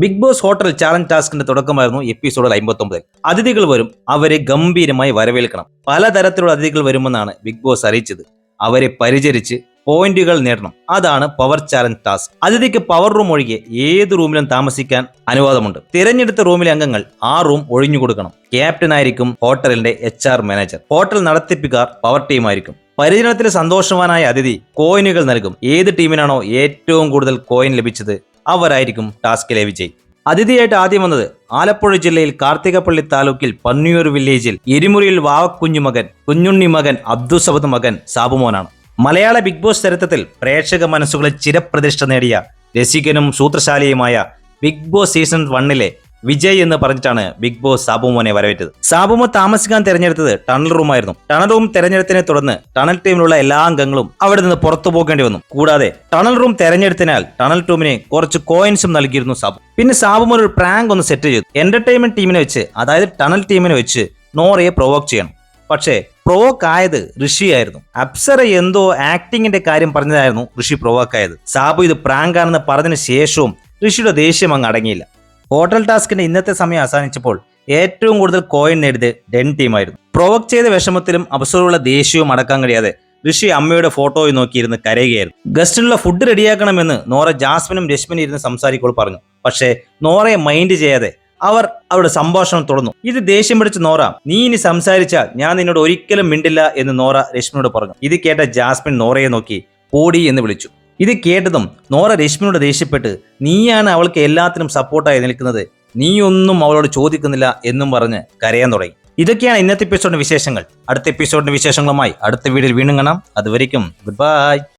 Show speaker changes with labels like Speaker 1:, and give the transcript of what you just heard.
Speaker 1: Big boss hotel challenge ടാസ്കിന്റെ തുടക്കമായിരുന്നു എപ്പിസോഡിൽ അമ്പത്തൊമ്പതിൽ അതിഥികൾ വരും അവരെ ഗംഭീരമായി വരവേൽക്കണം. പലതരത്തിലുള്ള അതിഥികൾ വരുമെന്നാണ് ബിഗ് ബോസ് അറിയിച്ചത്. അവരെ പരിചരിച്ച് പോയിന്റുകൾ നേടണം. അതാണ് പവർ ചാലഞ്ച് ടാസ്ക്. അതിഥിക്ക് പവർ റൂം ഒഴികെ ഏത് റൂമിലും താമസിക്കാൻ അനുവാദമുണ്ട്. തിരഞ്ഞെടുത്ത റൂമിലെ അംഗങ്ങൾ ആ റൂം ഒഴിഞ്ഞു കൊടുക്കണം. ക്യാപ്റ്റൻ ആയിരിക്കും ഹോട്ടലിന്റെ എച്ച് ആർ മാനേജർ. ഹോട്ടൽ നടത്തിപ്പിക്കാർ പവർ ടീം ആയിരിക്കും. പരിചരണത്തിൽ സന്തോഷവാനായ അതിഥി കോയിനുകൾ നൽകും. ഏത് ടീമിനാണോ ഏറ്റവും കൂടുതൽ കോയിൻ ലഭിച്ചത് അവരായിരിക്കും ടാസ്കിലെ വിജയി. അതിഥിയായിട്ട് ആദ്യം വന്നത് ആലപ്പുഴ ജില്ലയിൽ കാർത്തികപ്പള്ളി താലൂക്കിൽ പന്നിയൂർ വില്ലേജിൽ എരിമുറിയിൽ വാവക്കുഞ്ഞു മകൻ കുഞ്ഞുണ്ണി മകൻ അബ്ദുസബദ് മകൻ സാബുമോനാണ്. മലയാള ബിഗ് ബോസ് ചരിത്രത്തിൽ പ്രേക്ഷക മനസ്സുകളിൽ ചിരപ്രതിഷ്ഠ നേടിയ രസികനും സൂത്രശാലിയുമായ ബിഗ് ബോസ് സീസൺ വണ്ണിലെ വിജയ് എന്ന് പറഞ്ഞിട്ടാണ് ബിഗ് ബോസ് സാബുമോനെ വരവേറ്റത്. സാബുമോ താമസിക്കാൻ തിരഞ്ഞെടുത്തത് ടണൽ റൂമായിരുന്നു. ടണൽ റൂം തെരഞ്ഞെടുത്തതിനെ തുടർന്ന് ടണൽ ടീമിലുള്ള എല്ലാ അംഗങ്ങളും അവിടെ നിന്ന് പുറത്തു പോകേണ്ടി വന്നു. കൂടാതെ ടണൽ റൂം തെരഞ്ഞെടുത്തതിനാൽ ടണൽ ടൂമിന് കുറച്ച് കോയിൻസും നൽകിയിരുന്നു സാബു. പിന്നെ സാബുമോൻ ഒരു പ്രാങ്ക് ഒന്ന് സെറ്റ് ചെയ്തു. എന്റർടൈൻമെന്റ് ടീമിനെ വെച്ച് അതായത് ടണൽ ടീമിനെ വെച്ച് നോറയെ പ്രൊവോക്ക് ചെയ്യണം. പക്ഷേ പ്രൊവോക്ക് ആയത് ഋഷി ആയിരുന്നു അപ്സര എന്തോ ആക്ടിങ്ങിന്റെ കാര്യം പറഞ്ഞതായിരുന്നു ഋഷി പ്രൊവോക്ക് ആയത്. സാബു ഇത് പ്രാങ്കാണെന്ന് പറഞ്ഞതിന് ശേഷവും ഋഷിയുടെ ദേഷ്യം അങ്ങ് അടങ്ങിയില്ല. ഹോട്ടൽ ടാസ്കിന്റെ ഇന്നത്തെ സമയം അവസാനിച്ചപ്പോൾ ഏറ്റവും കൂടുതൽ കോയിൻ നേടിയത് ഡെൻ ടീമായിരുന്നു. പ്രൊവോക്ക് ചെയ്ത വിഷമത്തിലും അവസരമുള്ള ദേഷ്യവും അടക്കാൻ കഴിയാതെ ഋഷി അമ്മയുടെ ഫോട്ടോയിൽ നോക്കിയിരുന്ന് കരയുകയായിരുന്നു. ഗസ്റ്റിനുള്ള ഫുഡ് റെഡിയാക്കണമെന്ന് നോറ ജാസ്മിനും രശ്മിനും ഇരുന്ന് സംസാരിക്കുമ്പോൾ പറഞ്ഞു. പക്ഷേ നോറയെ മൈൻഡ് ചെയ്യാതെ അവർ അവരുടെ സംഭാഷണം തുടർന്നു ഇത് ദേഷ്യം പിടിച്ച നോറ നീ ഇനി സംസാരിച്ചാൽ ഞാൻ നിന്നോട് ഒരിക്കലും മിണ്ടില്ല എന്ന് നോറ രശ്മിനോട് പറഞ്ഞു. ഇത് കേട്ട ജാസ്മിൻ നോറയെ നോക്കി പോടി എന്ന് വിളിച്ചു. ഇത് കേട്ടതും നോറ രശ്മിനോട് ദേഷ്യപ്പെട്ട് നീയാണ് അവൾക്ക് എല്ലാത്തിനും സപ്പോർട്ടായി നിൽക്കുന്നത്. നീയൊന്നും അവളോട് ചോദിക്കുന്നില്ല എന്നും പറഞ്ഞ് കരയാൻ തുടങ്ങി. ഇതൊക്കെയാണ് ഇന്നത്തെ എപ്പിസോഡിന്റെ വിശേഷങ്ങൾ. അടുത്ത എപ്പിസോഡിന്റെ വിശേഷങ്ങളുമായി അടുത്ത വീഡിയോയിൽ വീണ്ടും കാണാം. അതുവരയ്ക്കും ഗുഡ് ബൈ